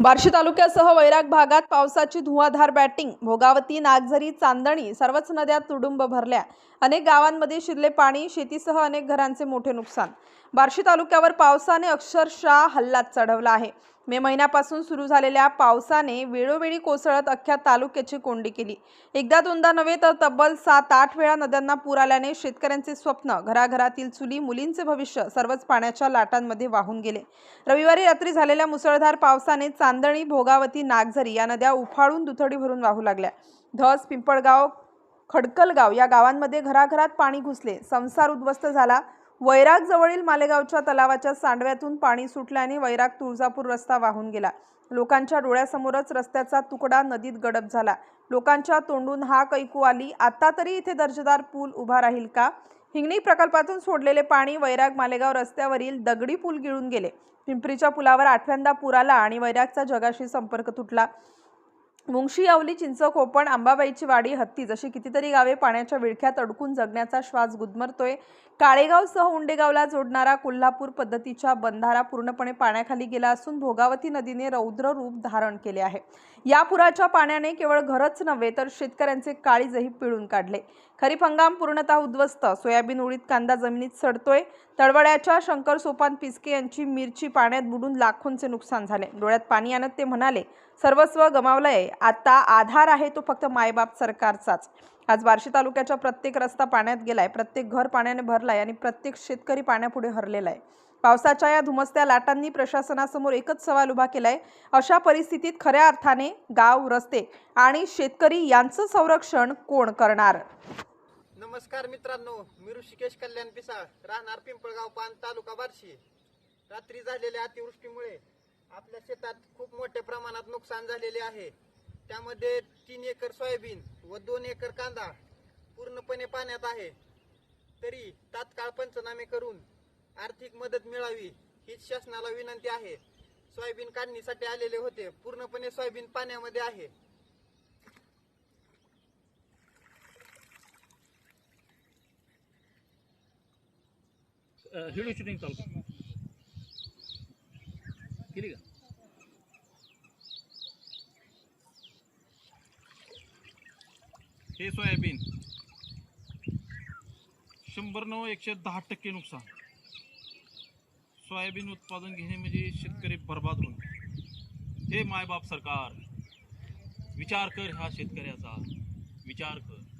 बार्शी तालुक्यासह वैराग भागात पावसाची धुवाधार बॅटिंग. भोगावती नागझरी चांदणी सर्वच नद्या तुडुंब भरल्या. अनेक गावांमध्ये शिरले पाणी शेतीसह अनेक घरांचे मोठे नुकसान. बार्शी तालुक्यावर पावसाने अक्षरशः हल्लाच चढवला आहे. मे महिन्यापासून सुरू झालेल्या पावसाने वेळोवेळी कोसळत अख्ख्या तालुक्याची कोंडी केली. एकदा दोनदा नव्हे तर तब्बल सात आठ वेळा नद्यांना पूर आल्याने शेतकऱ्यांचे स्वप्न घराघरातील चुली मुलींचे भविष्य सर्वच पाण्याच्या लाटांमध्ये वाहून गेले. रविवारी रात्री झालेल्या मुसळधार पावसाने चांदणी भोगावती नागझरी या नद्या उफाळून दुथडी भरून वाहू लागल्या. धस पिंपळगाव खडकलगाव या गावांमध्ये घराघरात पाणी घुसले. संसार उद्ध्वस्त झाला. वैराग जवळील मालेगावच्या तलावाच्या सांडव्यातून पाणी सुटल्याने वैराग तुळजापूर रस्ता वाहून गेला. लोकांच्या डोळ्यासमोरच रस्त्याचा तुकडा नदीत गडप झाला. लोकांच्या तोंडून हा कैकू आली आता तरी इथे दर्जेदार पूल उभा राहील का? हिंगणी प्रकल्पातून सोडलेले पाणी वैराग मालेगाव रस्त्यावरील दगडी पूल गिळून गेले. पिंपरीच्या पुलावर आठव्यांदा पूर आला आणि वैरागचा जगाशी संपर्क तुटला. मुंगशी यावली चिंच कोपण आंबाबाईची वाडी हत्ती जशी कितीतरी गावे पाण्याच्या विळख्यात अडकून जगण्याचा श्वास गुदमरतोय काळेगावसह उंडेगावला जोडणारा कोल्हापूर पद्धतीच्या बंधारा पूर्णपणे पाण्याखाली गेला असून भोगावती नदीने रौद्र रूप धारण केले आहे. या पुराच्या पाण्याने केवळ घरच नव्हे तर शेतकऱ्यांचे काळीजही पिळून काढले. खरीप हंगाम पूर्णतः उद्ध्वस्त सोयाबीन उडीत कांदा जमिनीत सडतोय तळवड्याच्या शंकर सोपान पिसके यांची मिरची पाण्यात बुडून लाखोंचे नुकसान झाले. डोळ्यात पाणी आणत ते म्हणाले सर्वस्व गमावलंय. आता आधार आहे तो फक्त मायबाप सरकारचाच. आज बार्शी तालुक्याच्या प्रत्येक रस्ता पाण्यात गेलाय प्रत्येक घर पाण्याने भरलाय आणि प्रत्येक शेतकरी पाण्यापुढे हरलेला आहे पावसाच्या या धुमसत्या लाटांनी प्रशासनासमोर एकच सवाल उभा केलाय. अशा परिस्थितीत खऱ्या अर्थाने गाव रस्ते आणि शेतकरी यांचं संरक्षण कोण करणार? नमस्कार मित्रांनो मी ऋषिकेश कल्याण पिसाळ राहणार पिंपळगाव पान तालुका बार्शी. रात्री झालेल्या अतिवृष्टीमुळे आपल्या शेतात खूप मोठ्या प्रमाणात नुकसान झालेले आहे. त्यामध्ये तीन एकर सोयाबीन व दोन एकर कांदा पूर्णपणे पाण्यात आहे. तरी तात्काळ पंचनामे करून आर्थिक मदत मिळावी हीच शासनाला विनंती आहे. सोयाबीन काढणीसाठी आलेले होते. पूर्णपणे सोयाबीन पाण्यामध्ये आहे. व्हिडिओ शूटिंग चालू. केली सोयाबीन, शंभर नऊ एकशे दहा टक्के नुकसान. सोयाबीन उत्पादन घेणे म्हणजे शेतकरी बर्बाद होणे. हे मायबाप सरकार. विचार कर हा शेतकऱ्याचा. विचार कर.